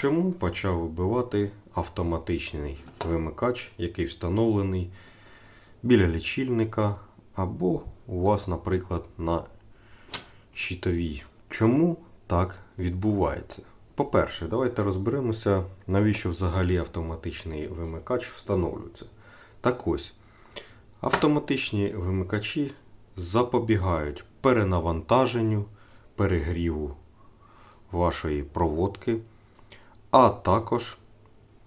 Чому почав вибивати автоматичний вимикач, який встановлений біля лічильника або у вас, наприклад, на щитовій? Чому так відбувається? По-перше, давайте розберемося, навіщо взагалі автоматичний вимикач встановлюється. Так ось, автоматичні вимикачі запобігають перенавантаженню, перегріву вашої проводки, а також,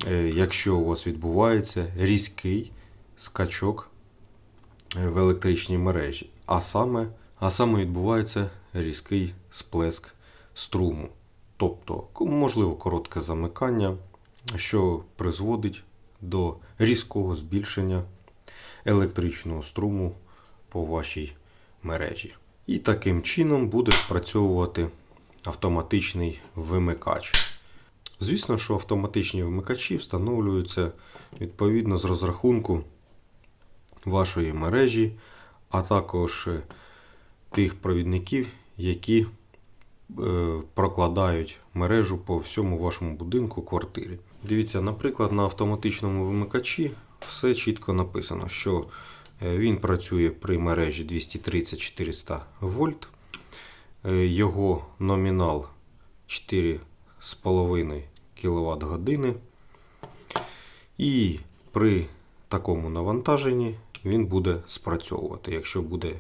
е, якщо у вас відбувається різкий скачок е, в електричній мережі, а саме, а саме відбувається різкий сплеск струму. Тобто, можливо, коротке замикання, що призводить до різкого збільшення електричного струму по вашій мережі. І таким чином буде спрацьовувати автоматичний вимикач. Звісно, що автоматичні вимикачі встановлюються відповідно з розрахунку вашої мережі, а також е, тих провідників, які е, прокладають мережу по всьому вашому будинку, квартирі. Дивіться, наприклад, на автоматичному вимикачі все чітко написано, що е, він працює при мережі 230-400 вольт. Його номінал 4,5 кВт години. І при такому навантаженні він буде спрацьовувати, якщо буде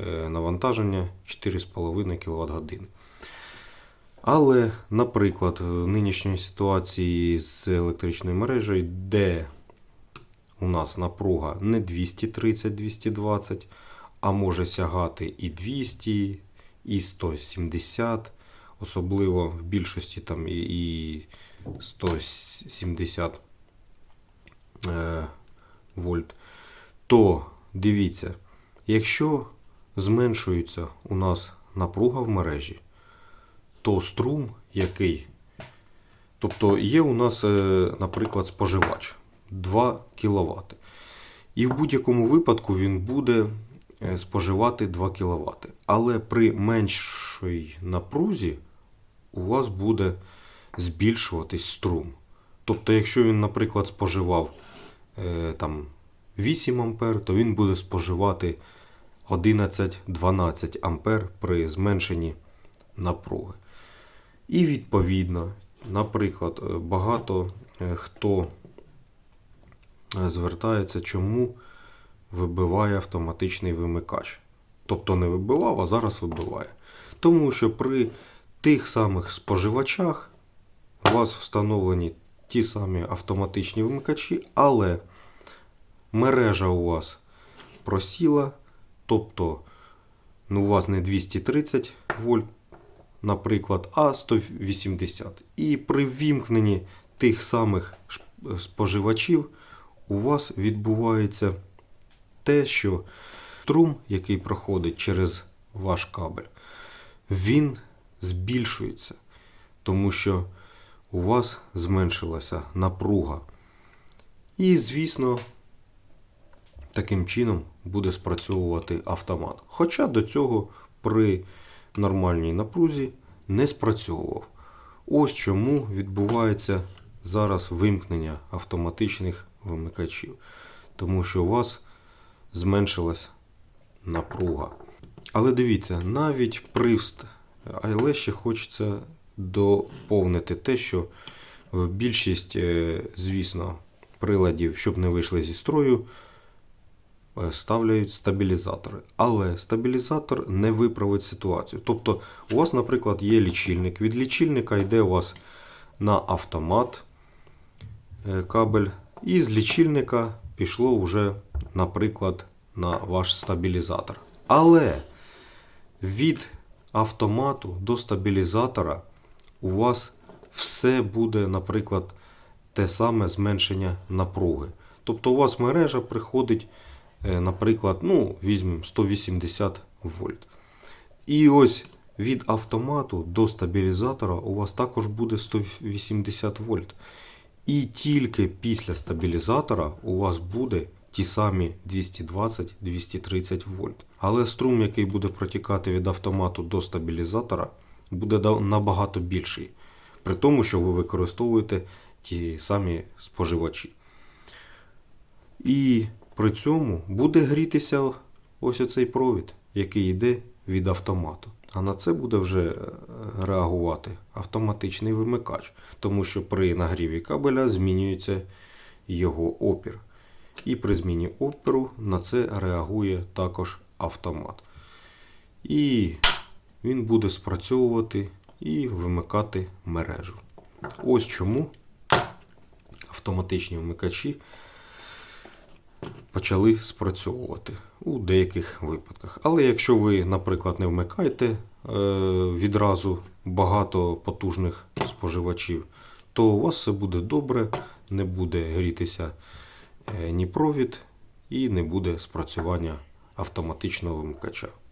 е, навантаження 4,5 кВт години. Але, наприклад, в нинішній ситуації з електричною мережею, де у нас напруга не 230-220, а може сягати і 200, і 170, особливо в більшості там і, і 170 е, вольт, то дивіться, якщо зменшується у нас напруга в мережі, то струм, який. Тобто є у нас, е, наприклад, споживач 2 кВт. І в будь-якому випадку він буде е, споживати 2 кВт. Але при меншій напрузі у вас буде збільшуватись струм. Тобто, якщо він, наприклад, споживав е, там 8 ампер, то він буде споживати 11-12 ампер при зменшенні напруги. І відповідно, наприклад, багато е, хто е, звертається, чому вибиває автоматичний вимикач. Тобто не вибивав, а зараз вибиває. Тому що при тих самих споживачах у вас встановлені ті самі автоматичні вимикачі, але мережа у вас просіла, тобто ну, у вас не 230 вольт, наприклад, а 180. І при ввімкненні тих самих споживачів у вас відбувається те, що струм, який проходить через ваш кабель, він збільшується, тому що у вас зменшилася напруга. І, звісно, таким чином буде спрацьовувати автомат. Хоча до цього при нормальній напрузі не спрацьовував. Ось чому відбувається зараз вимкнення автоматичних вимикачів. Тому що у вас зменшилась напруга. Але дивіться, навіть при. Але ще хочеться доповнити те, що в більшість, е, звісно, приладів, щоб не вийшли зі строю, е, ставляють стабілізатори. Але стабілізатор не виправить ситуацію. Тобто, у вас, наприклад, є лічильник. Від лічильника йде у вас на автомат е, кабель, і з лічильника пішло вже, наприклад, на ваш стабілізатор. Але від автомату до стабілізатора у вас все буде, наприклад, те саме зменшення напруги. Тобто у вас мережа приходить, е, наприклад, ну, візьмемо 180 вольт. І ось від автомату до стабілізатора у вас також буде 180 вольт. І тільки після стабілізатора у вас буде ті самі 220-230 вольт. Але струм, який буде протікати від автомату до стабілізатора, буде набагато більший. при тому, що ви використовуєте ті самі споживачі. І при цьому буде грітися ось оцей провід, який йде від автомату. А на це буде вже е, реагувати автоматичний вимикач, тому що при нагріві кабеля змінюється його опір. І при зміні опіру на це реагує також автомат. І він буде спрацьовувати і вимикати мережу. Ось чому автоматичні вмикачі почали спрацьовувати у деяких випадках. Але якщо ви, наприклад, не вмикаєте е, відразу багато потужних споживачів, то у вас все буде добре, не буде грітися ні провід і не буде спрацювання автоматичного вимикача.